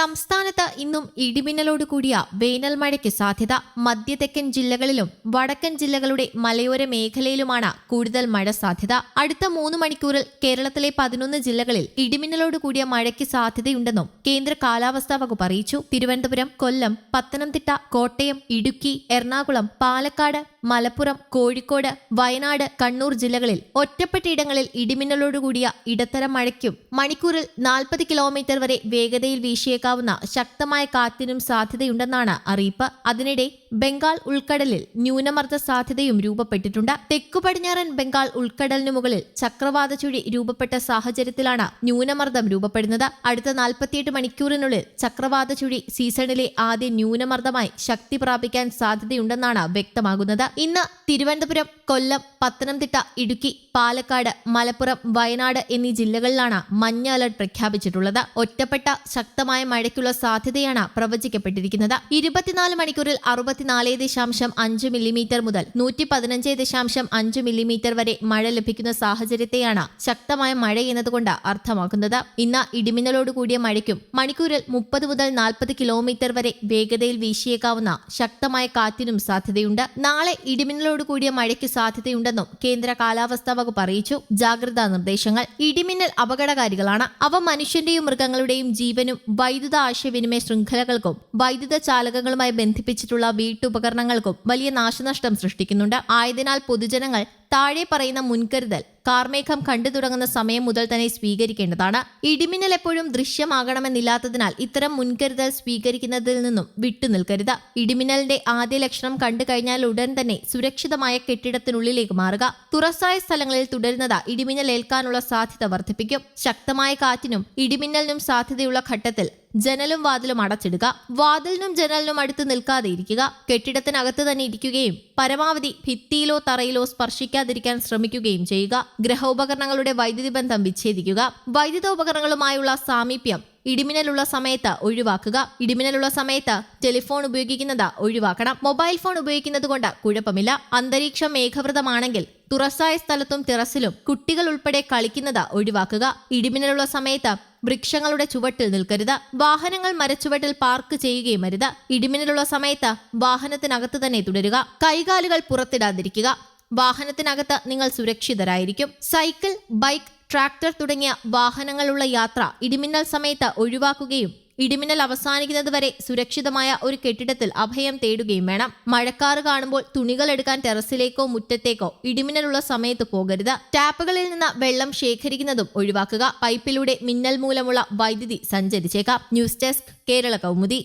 സംസ്ഥാനത്ത് ഇന്നും ഇടിമിന്നലോട് കൂടിയ വേനൽ മഴയ്ക്ക് സാധ്യത. മധ്യതെക്കൻ ജില്ലകളിലും വടക്കൻ ജില്ലകളുടെ മലയോര മേഖലയിലുമാണ് കൂടുതൽ മഴ സാധ്യത. അടുത്ത മൂന്ന് മണിക്കൂറിൽ കേരളത്തിലെ പതിനൊന്ന് ജില്ലകളിൽ ഇടിമിന്നലോട് കൂടിയ മഴയ്ക്ക് സാധ്യതയുണ്ടെന്നും കേന്ദ്ര കാലാവസ്ഥാ വകുപ്പ് അറിയിച്ചു. തിരുവനന്തപുരം കൊല്ലം പത്തനംതിട്ട കോട്ടയം ഇടുക്കി എറണാകുളം പാലക്കാട് മലപ്പുറം കോഴിക്കോട് വയനാട് കണ്ണൂർ ജില്ലകളിൽ ഒറ്റപ്പെട്ടയിടങ്ങളിൽ ഇടിമിന്നലോടുകൂടിയ ഇടത്തരം മഴയ്ക്കും മണിക്കൂറിൽ നാൽപ്പത് കിലോമീറ്റർ വരെ വേഗതയിൽ വീശിയേക്കാവുന്ന ശക്തമായ കാറ്റിനും സാധ്യതയുണ്ടെന്നാണ് അറിയിപ്പ്. അതിനിടെ ബംഗാൾ ഉൾക്കടലിൽ ന്യൂനമർദ്ദ സാധ്യതയും രൂപപ്പെട്ടിട്ടുണ്ട്. തെക്കു പടിഞ്ഞാറൻ ബംഗാൾ ഉൾക്കടലിനു മുകളിൽ ചക്രവാത ചുഴി രൂപപ്പെട്ട സാഹചര്യത്തിലാണ് ന്യൂനമർദ്ദം രൂപപ്പെടുന്നത്. അടുത്ത നാൽപ്പത്തിയെട്ട് മണിക്കൂറിനുള്ളിൽ ചക്രവാത ചുഴി സീസണിലെ ആദ്യ ന്യൂനമർദ്ദമായി ശക്തി പ്രാപിക്കാൻ സാധ്യതയുണ്ടെന്നാണ് വ്യക്തമാകുന്നത്. ഇന്ന് തിരുവനന്തപുരം കൊല്ലം പത്തനംതിട്ട ഇടുക്കി പാലക്കാട് മലപ്പുറം വയനാട് എന്നീ ജില്ലകളിലാണ് മഞ്ഞ അലർട്ട് പ്രഖ്യാപിച്ചിട്ടുള്ളത്. ഒറ്റപ്പെട്ട ശക്തമായ മഴയ്ക്കുള്ള സാധ്യതയാണ് പ്രവചിക്കപ്പെട്ടിരിക്കുന്നത്. ഇരുപത്തിനാല് മണിക്കൂറിൽ അറുപത്തിനാല് ദശാംശം അഞ്ച് മില്ലിമീറ്റർ മുതൽ നൂറ്റി പതിനഞ്ച് ദശാംശം അഞ്ച് മില്ലിമീറ്റർ വരെ മഴ ലഭിക്കുന്ന സാഹചര്യത്തെയാണ് ശക്തമായ മഴ എന്നതുകൊണ്ട് അർത്ഥമാക്കുന്നത്. ഇന്ന് ഇടിമിന്നലോട് കൂടിയ മഴയ്ക്കും മണിക്കൂറിൽ മുപ്പത് മുതൽ നാൽപ്പത് കിലോമീറ്റർ വരെ വേഗതയിൽ വീശിയേക്കാവുന്ന ശക്തമായ കാറ്റിനും സാധ്യതയുണ്ട്. നാളെ ഇടിമിന്നലോട് കൂടിയ മഴയ്ക്ക് സാധ്യതയുണ്ടെന്നും കേന്ദ്ര കാലാവസ്ഥാ വകുപ്പ് അറിയിച്ചു. ജാഗ്രതാ നിർദ്ദേശങ്ങൾ. ഇടിമിന്നൽ അപകടകാരികളാണ്. അവ മനുഷ്യന്റെയും മൃഗങ്ങളുടെയും ജീവനും വൈദ്യുത ആശയവിനിമയ ശൃംഖലകൾക്കും വൈദ്യുത ചാലകങ്ങളുമായി ബന്ധിപ്പിച്ചിട്ടുള്ള വീട്ടുപകരണങ്ങൾക്കും വലിയ നാശനഷ്ടം സൃഷ്ടിക്കുന്നുണ്ട്. ആയതിനാൽ പൊതുജനങ്ങൾ താഴെ പറയുന്ന മുൻകരുതൽ കാർമേഘം കണ്ടു തുടങ്ങുന്ന സമയം മുതൽ തന്നെ സ്വീകരിക്കേണ്ടതാണ്. ഇടിമിന്നൽ എപ്പോഴും ദൃശ്യമാകണമെന്നില്ലാത്തതിനാൽ ഇത്തരം മുൻകരുതൽ സ്വീകരിക്കുന്നതിൽ നിന്നും വിട്ടുനിൽക്കരുത് ഇടിമിന്നലിന്റെ ആദ്യ ലക്ഷണം കണ്ടു കഴിഞ്ഞാൽ ഉടൻ തന്നെ സുരക്ഷിതമായ കെട്ടിടത്തിനുള്ളിലേക്ക് മാറുക. തുറസായ സ്ഥലങ്ങളിൽ തുടരുന്നത് ഇടിമിന്നൽ ഏൽക്കാനുള്ള സാധ്യത വർദ്ധിപ്പിക്കും. ശക്തമായ കാറ്റിനും ഇടിമിന്നലിനും സാധ്യതയുള്ള ഘട്ടത്തിൽ ജനലും വാതിലും അടച്ചിടുക. വാതിലിനും ജനലിനും അടുത്ത് നിൽക്കാതെ ഇരിക്കുക. കെട്ടിടത്തിനകത്ത് തന്നെ ഇരിക്കുകയും പരമാവധി ഭിത്തിയിലോ തറയിലോ സ്പർശിക്കാതിരിക്കാൻ ശ്രമിക്കുകയും ചെയ്യുക. ഗ്രഹോപകരണങ്ങളുടെ വൈദ്യുതി ബന്ധം വിച്ഛേദിക്കുക. വൈദ്യുത ഉപകരണങ്ങളുമായുള്ള സാമീപ്യം ഇടിമിന്നലുള്ള സമയത്ത് ഒഴിവാക്കുക. ഇടിമിന്നലുള്ള സമയത്ത് ടെലിഫോൺ ഉപയോഗിക്കുന്നത് ഒഴിവാക്കണം. മൊബൈൽ ഫോൺ ഉപയോഗിക്കുന്നത് കൊണ്ട് കുഴപ്പമില്ല. അന്തരീക്ഷം മേഘവൃതമാണെങ്കിൽ തുറസായ സ്ഥലത്തും ടെറസിലും കുട്ടികൾ ഉൾപ്പെടെ കളിക്കുന്നത് ഒഴിവാക്കുക. ഇടിമിന്നലുള്ള സമയത്ത് വൃക്ഷങ്ങളുടെ ചുവട്ടിൽ നിൽക്കരുത്. വാഹനങ്ങൾ മരച്ചുവട്ടിൽ പാർക്ക് ചെയ്യുകയും അരുത്. ഇടിമിന്നലുള്ള സമയത്ത് വാഹനത്തിനകത്ത് തന്നെ തുടരുക. കൈകാലുകൾ പുറത്തിടാതിരിക്കുക. വാഹനത്തിനകത്ത് നിങ്ങൾ സുരക്ഷിതരായിരിക്കും. സൈക്കിൾ ബൈക്ക് ട്രാക്ടർ തുടങ്ങിയ വാഹനങ്ങളുള്ള യാത്ര ഇടിമിന്നൽ സമയത്ത് ഒഴിവാക്കുകയും ഇടിമിന്നൽ അവസാനിക്കുന്നത് വരെ സുരക്ഷിതമായ ഒരു കെട്ടിടത്തിൽ അഭയം തേടുകയും വേണം. മഴക്കാറ് കാണുമ്പോൾ തുണികൾ എടുക്കാൻ ടെറസിലേക്കോ മുറ്റത്തേക്കോ ഇടിമിന്നലുള്ള സമയത്ത് പോകരുത്. ടാപ്പുകളിൽ നിന്ന് വെള്ളം ശേഖരിക്കുന്നതും ഒഴിവാക്കുക. പൈപ്പിലൂടെ മിന്നൽ മൂലമുള്ള വൈദ്യുതി സഞ്ചരിച്ചേക്കാം. News desk Kerala Kaumudi.